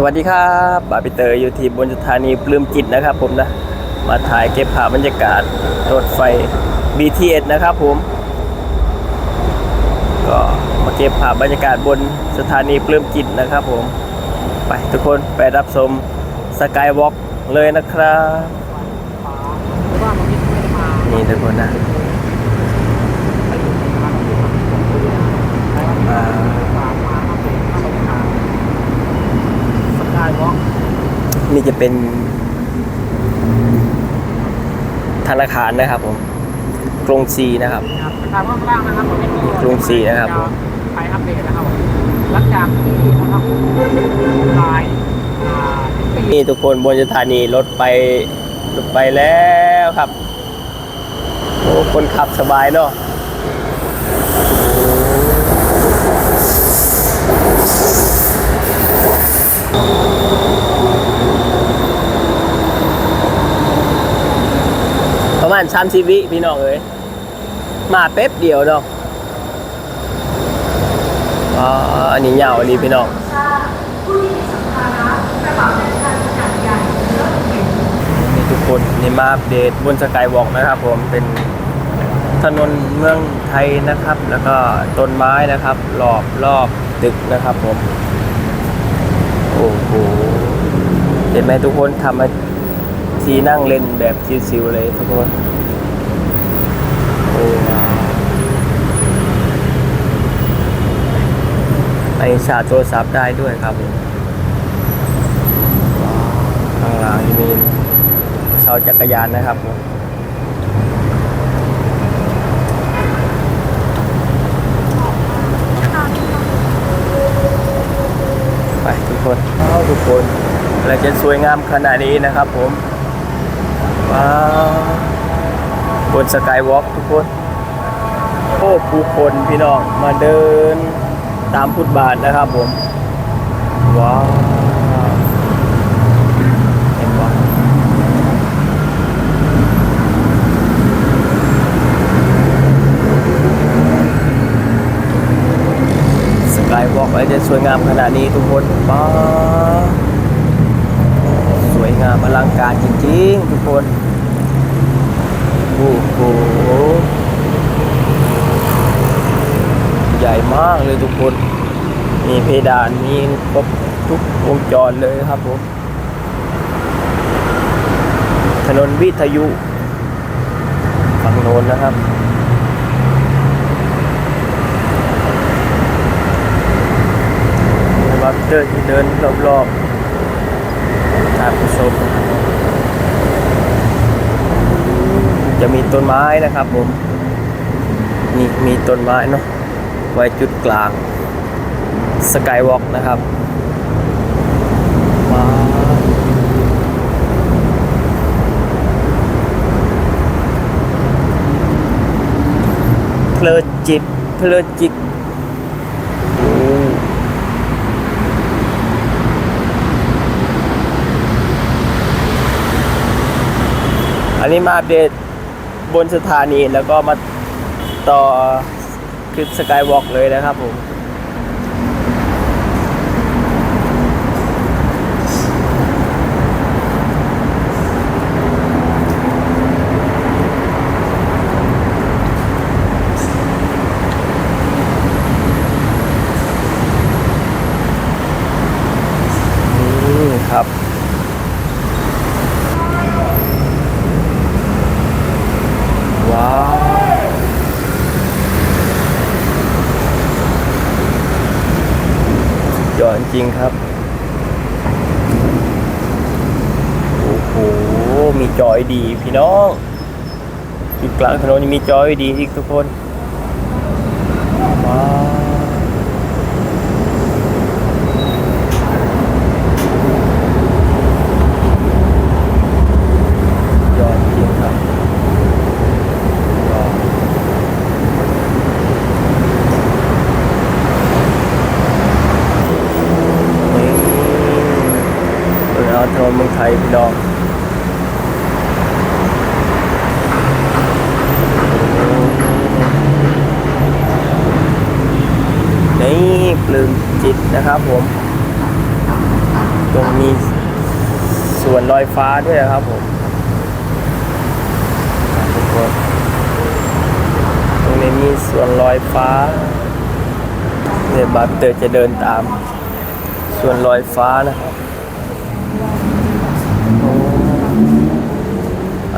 สวัสดีครับบาปิเตอร์อยู่ที่บนสถานีปลื้มจิตนะครับผมนะ มาถ่ายเก็บภาพบรรยากาศรถไฟ BTS นะครับผม ก็มาเก็บภาพบรรยากาศบนสถานีปลื้มจิตนะครับผม ไปทุกคนไปรับชมสกายวอล์กเลยนะครับ นี่ทุกคนนะมา สกายวอล์ก นี่ จะเป็น ธนาคารนะครับ ผมกรุงศรีนะครับนะครับสกายวอล์กล่างนะครับผมไม่มีกรุงศรีนะครับผมไปอัปเดตนะครับผมหลังจากที่นะครับหลายอ่าปีนี่ทุกคนบนสถานีรถไปรถไปแล้วครับโอ้คนขับสบายเนาะปร มาณ3ชีวิพี่น้องเอ้ยมาเป๊บเดียวเนาะอ๋ออันนี้ยาวอันนี้พี่น้องนี่ทุกคนนี่มาอัปเดตบนสกายวอล์กนะครับผมเป็นถนนเมืองไทยนะครับ แล้วก็ต้นไม้นะครับรอบรอบตึกนะครับผมโอ้โหเห็นไหมทุกคนทำมา ทีนั่งเล่นแบบชิวๆเลยทุกคนโอ้ไอชาโทรศัพท์ได้ด้วยครับข้างหลังมีเสาจักรยานนะครับไปทุกคนทุกคนและจะสวยงามขนาดนี้นะครับผม ว้าวบนสกายวอล์กทุกคนโอ้ผู้คนพี่น้องมาเดินตามฟุตบาทนะครับผม ว้าวเห็นปะสกายวอล์กอะไรจะสวยงามขนาดนี้ทุกคนป้าว งามอลังการจริงๆ ทุกคน โอ้โห ใหญ่มากเลยทุกคน มีเพดาน มีครบทุกวงจรเลยครับผม ถนนวิทยุฝั่งโน้นนะครับบักเตอร์ที่เดินรอบๆ นะครับจะมีต้นไม้นะครับผมนี่มีต้นไม้เนาะไว้จุดกลางสกายวอล์กนะครับว้าวเพลิดจิตเพลิดจิตโอ้อั นนี้มาอัปเดตบนสถานีแล้วก็มาต่อคลิปสกายวอล์กเลยนะครับผม นี่ครับ ว้าว ยอดจ ริงครับ โอ้โห มีจอยดีพี่น้อง อยู่กลางถนนยังมีจอยดีอีกทุกคน ว้าว อดจริงครับว้าว นี่เป็ นอนเมืองไทยพี่น้องนี่ปลื้มจิตนะครับผม ตรงมีส่วนลอยฟ้าด้วยนะครับผมทุกคนตรงนี้มีส่วนลอยฟ้าเนี่ยบาร์เตอร์จะเดินตาม ส่วนลอยฟ้านะครับโอ้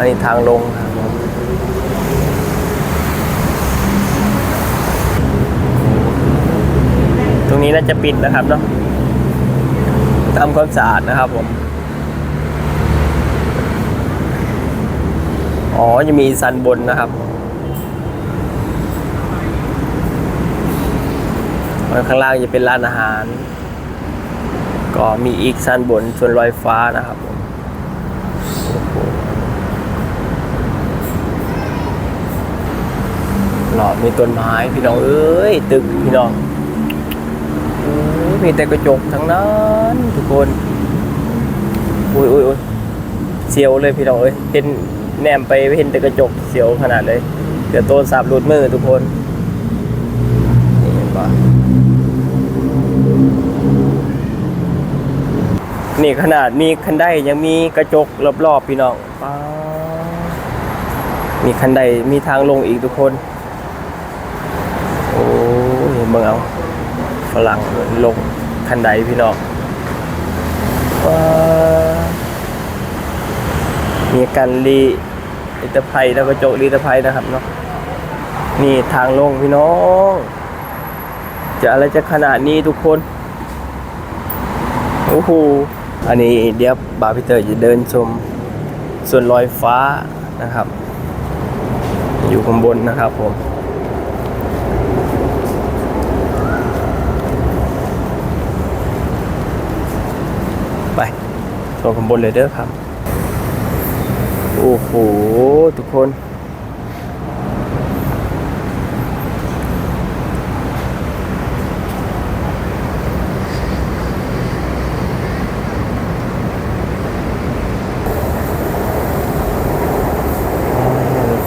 อันนี้ทางลงตรงนี้น่าจะปิดนะครับเนาะทำความสะอาดนะครับผมอ๋อจะมีซันบนนะครับข้างล่างจะเป็นร้านอาหาร ก็มีอีกซันบนส่วนลอยฟ้านะครับผมโอ้โหห ลอดมีต้นไม้พี่น้องเอ้ยตึกพี่น้องมีแต่กระจกทั้งนั้นทุกคนอุ้ยอุ้ยอุ้ยเสียวเลยพี่น้องเอ้ยเห็นแนมไปเห็นแต่กระจกเสียวขนาดเลยเดี๋ยวโตสับหลุดมือทุกคนนี่เห็นปะนี่ขนาดมีคันได้ยังมีกระจกรอบๆพี่น้องมีคันไดมีทางลงอีกทุกคน เมืองเอาฝรั่งลงคันไดพี่น้องมีกันรีลิตรภัยแล้วกระจกรีตรภัยนะครับเนาะนี่ทางลงพี่น้อง จะอะไรจะขนาดนี้ทุกคนโอ้โหอันนี้เดี๋ยวบาพิเตอร์จะเดินชมส่วนลอยฟ้านะครับ อยู่ข้างบนนะครับผม ชมข้างบนเลยเด้อครับ โอ้โห ทุกคน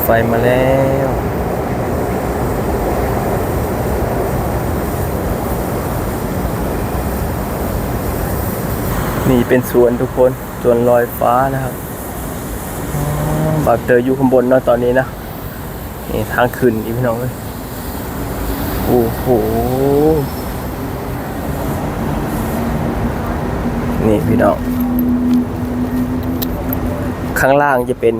ไฟมาแล้ว นี่เป็นสวนทุกคนสวนลอยฟ้านะครับบาเตอร์อยู่ข้างบนเนาะตอนนี้นะนี่ทางขึ้นอีพี่น้องเลยโอ้โหนี่พี่น้อง ข้างล่างจะเป็น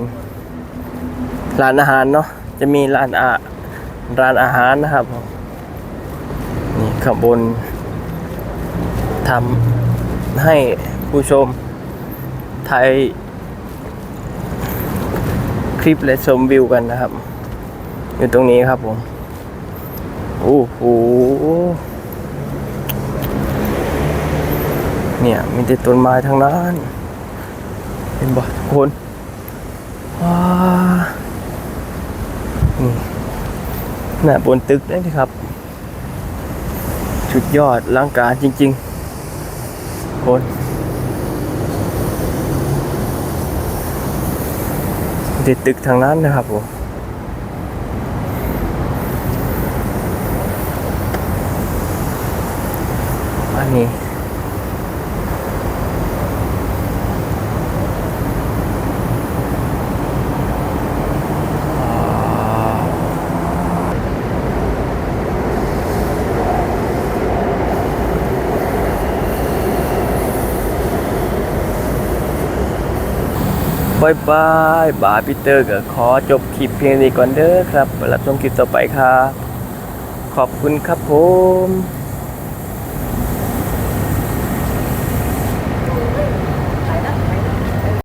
ร้านอาหารเนาะจะมีร้านอาร้านอาหารนะครับนี่ข้างบนทำให้ ผู้ชมถ่ายคลิปและชมวิวกันนะครับ อยู่ตรงนี้ครับผมโอ้โหเนี่ย มีแต่ต้นไม้ทั้งนั้น เห็นบ่ทุกคนว้านี่น่ะบนตึกนี่ครับชุดยอดร่างการจริง ๆ คน เด็ดตึกทางนั้นนะครับผมอันนี้ บายบายบายพีเตอร์ก็ขอจบคลิปเพียงนี้ก่อนเด้อครับรับชมคลิปต่อไปครับ ขอบคุณครับผม